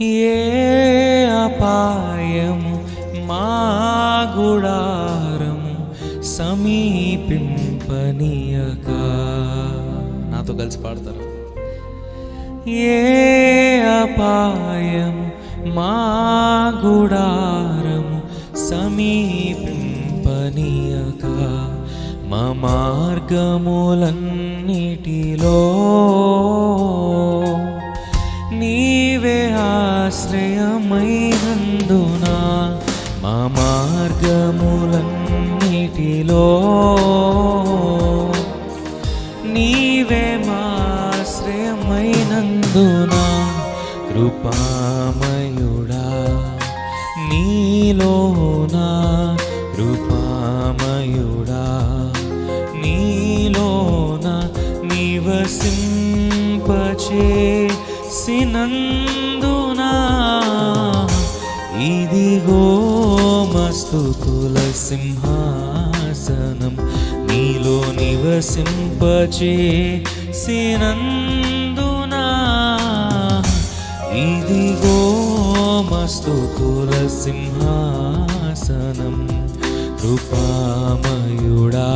ఏ అపాయము మా గుడారము సమీపింపనీయక. నాతో కలిసి పాడతారు? ఏ అపాయం మా గుడారము సమీపింపనీయక. మా మార్గములన్నిటిలో ఆశ్రయమైనందున మా మార్గములన్నిటిలో నీవే మాశ్రయమైనందున కృపామయుడా నీలోనా? కృపామయుడా నీలోన? నివసింపచే సినందునా ఇదిగో మస్తుతుల సింహాసనం నీలో నివసింపచేసినందున ఇదిగో మస్తుతుల సింహాసనం కృపామయుడా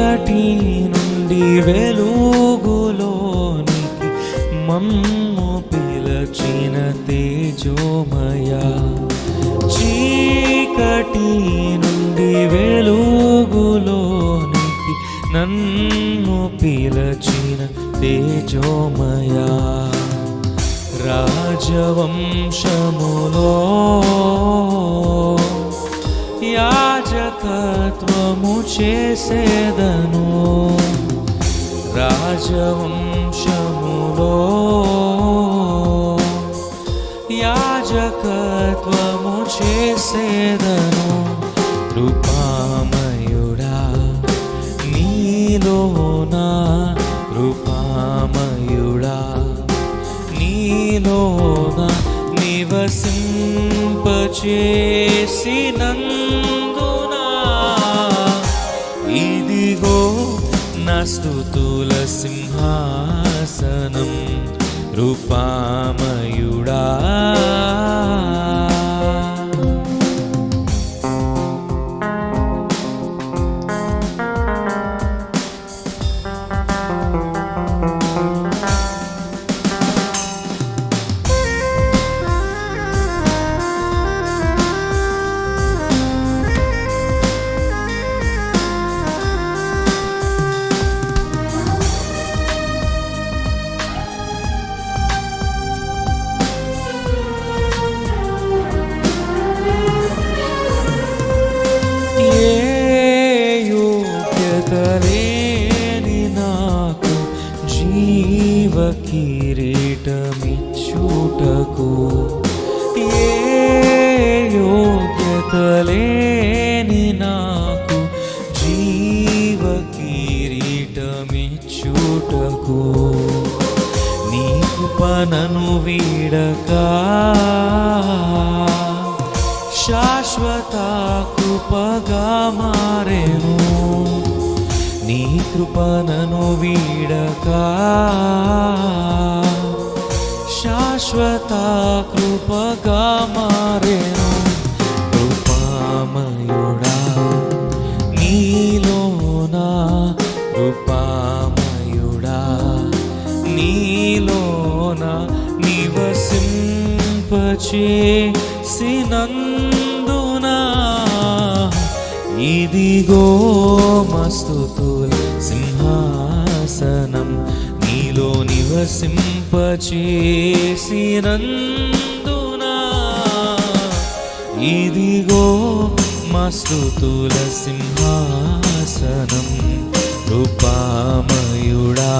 చీకటి నుండి వెలుగులోనికి మమ్ము పిలచిన తేజోమయ. చీకటి నుండి వెలుగులోనికి నన్ను పిలచిన తేజోమయ. రాజవంశములో యాజకత్వము చేసేదను రాజవంశములో యాజకత్వము చేసేదను కృపామయుడా నీలోనా కృపామయుడా నీలోనా నివసింపచే ఇదిగో నా స్థుతుల సింహాసనం రూపామయుడా. కిరీటమిచ్చుటకు ఏ యోగ్యత లేని నాకు జీవ కిరీటమిచ్చుటకు నీకు పనను వీడక శాశ్వత కృపగా మారెను. నీ కృపనను వీడకా శాశ్వత కృపగా మారేను కృపామయుడా నీలోనా కృపామయుడా నీలోన నివసింపచేసినందున ఇదిగో మస్తుతుల సింహాసనం నీలోని నివసింపచేసినందున ఇదిగో మా స్తుతుల సింహాసనం రూపామయుడా